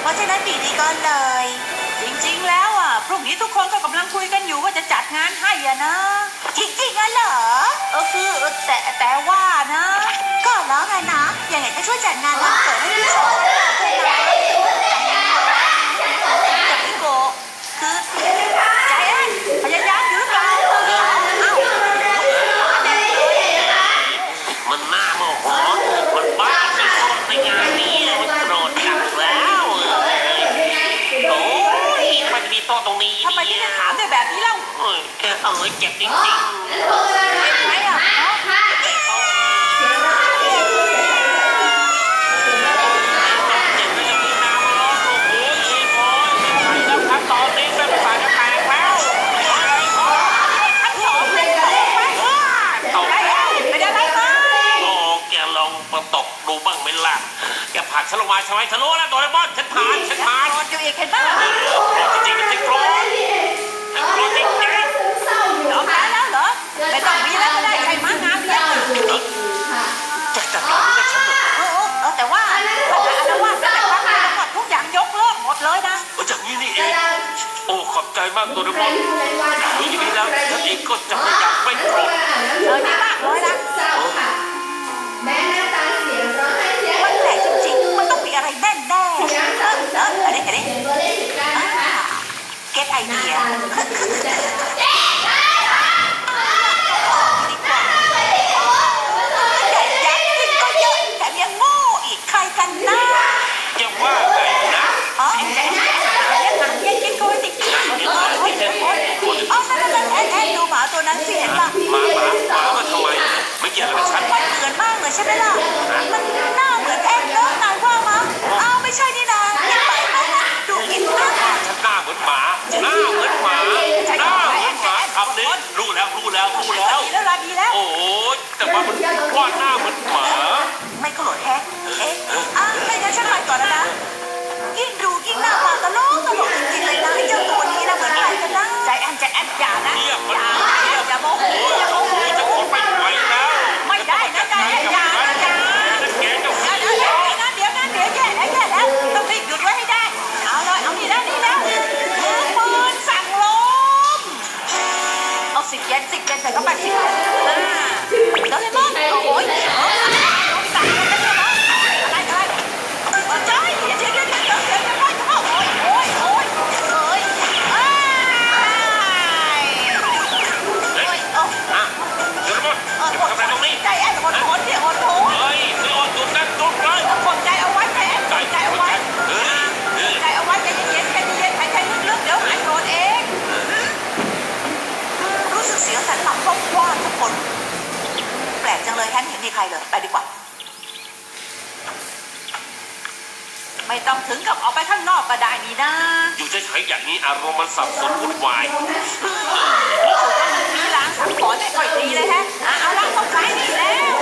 เพราะฉะนั้นปีนี้ก็เลย จริงๆ แล้วอะพรุ่งนี้ทุกคนก็กำลังคุยกันอยู่ว่าจะจัดงานให้อะนะ จริงๆอะเหรอเออคือเออแต่แต่ว่านะ ก็แล้วไงนะยังไงก็ช่วยจัดงานวันเกิดำไมถึงจะถามด้แบบนี้เล่าเอ้ยเอ้ยเจ็บจริงเจ็บไหมอะฮะๆเจ็บจะมีน้ำร้อนโอ้โหอีโอ้ยไม่ไหวแล้วครับตอนนี้เป็นภาษาจะแตกแล้วทั้งสองเลยกันเลยไหมตกใจแอนเป็นอะไรไหมโอ้แกลองตกดูบ้างไหมล่ะแกผลักฉันลงมาใช่ไหมฉันรู้แล้วโดเรมอนฉันผ่านฉันผ่าน ใจมากโดเรมอนรู้อย่างนี้แล้วฉันเองก็จะพยายามไม่โกรธเออดีมากเลยนะแม้หน้าตาเสียงร้องไห้เสียงมันแปลกจริงๆ มันต้องมีอะไรแน่ๆเออเออเอออันนี้อันนี้เขียนตัวเลขสิบเก้านะคะเก็ตไอหน้าเดีย ตาเหมือนจะรู้ใจนะคะ ดีกว่าใหญ่ยักษ์ขึ้นก็เยอะแถมยังโง่อีกใครกันนะ จะว่าไงนะ อ๋อแจ๊แจ๊หาเลี้ยงหาเลี้ยงกินโกยติเออโอ้ยโอ้ยโอ้ยอ๋อนั่นนั่นนั่นแอนแอนดูหมาตัวนั้นสิเห็นป่ะ หมาหมาหมามาทำไมไม่เกี่ยวกับฉัน มันเหมือนมากเลยใช่ไหมล่ะ มันหน้าเหมือนแอนเนอะนายว่ามั้งอ้าวไม่ใช่นี่นาเห็นไปไหมดูอินมากอะฉันหน้าเหมือนหมา หน้าเหมือนหมา หน้าเหมือนหมาคำนี้รู้แล้วรู้แล้วรู้แล้ว ดีแล้วล่ะดีแล้ว โอ้ยแต่ว่ามันว่าหน้าเหมือนหมา ไม่โกรธแฮะเอ๊ะอะไม่งั้นฉันไปก่อนแล้วนะ เยนสิบเยนใส่เขาไป เลยแฮนเห็นมีใครเลยไปดีกว่า ไม่ต้องถึงกับออกไปข้างนอกก็ได้นี่นะอยู่เฉยๆอย่างนี้อารมณ์มันสับสนวุ่นวายรู้สึกว่ามันมีลางสังหรณ์ไม่ค่อยดีเลยแฮะอะเอาละเข้าใจดีแล้ว